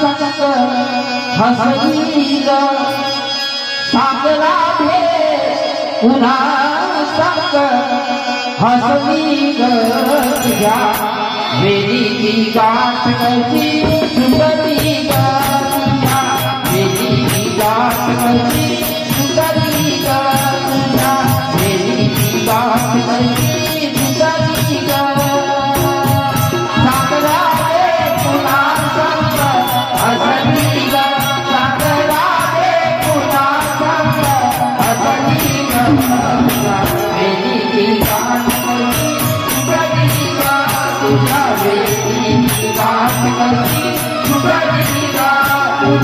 संत हसनीला साकला भे पुन्हा संत हसनीला तुझ्या वेदीची गाठ कशी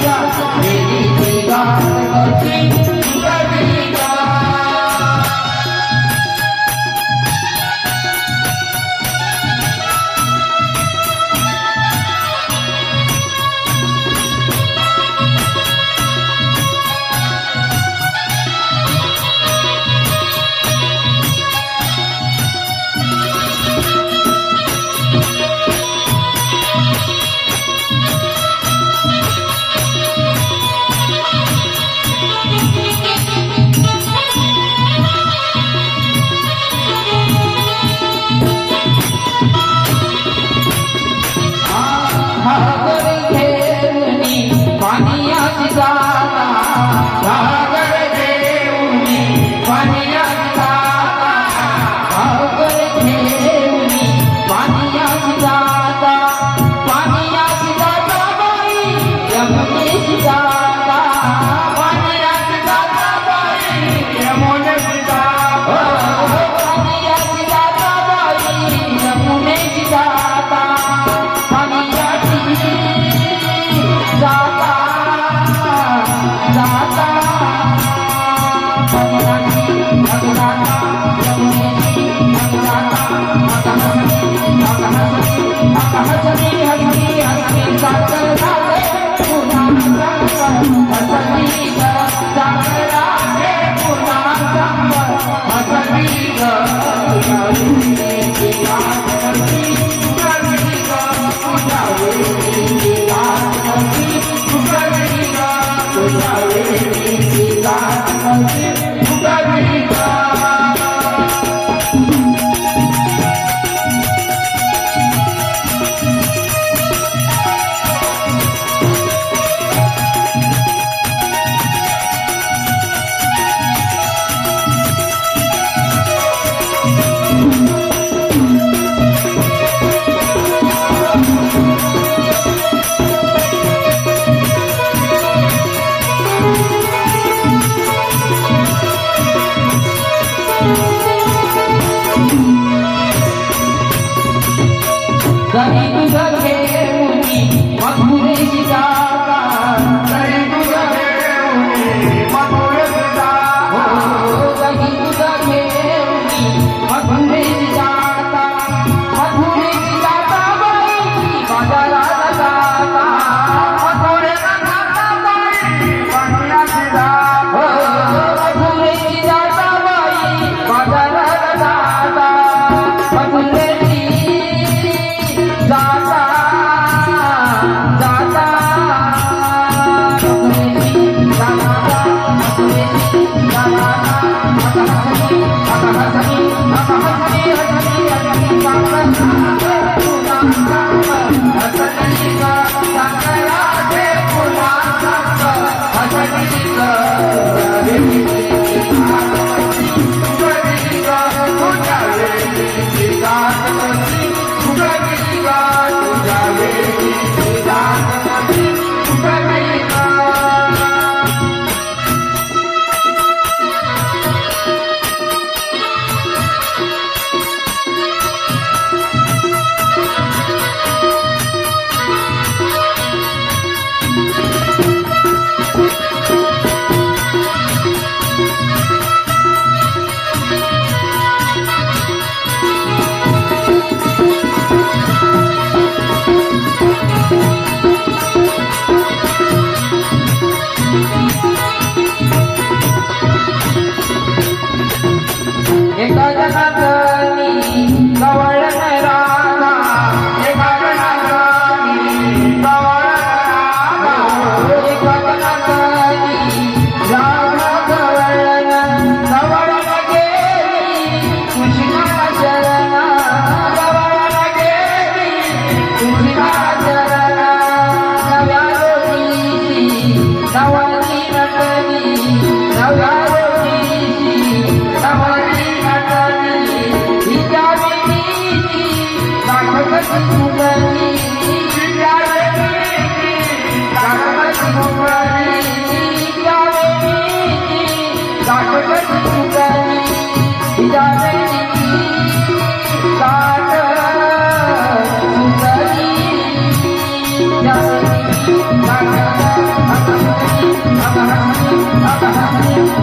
Yeah. I'm not going to मखुरे जा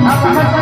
Thank you.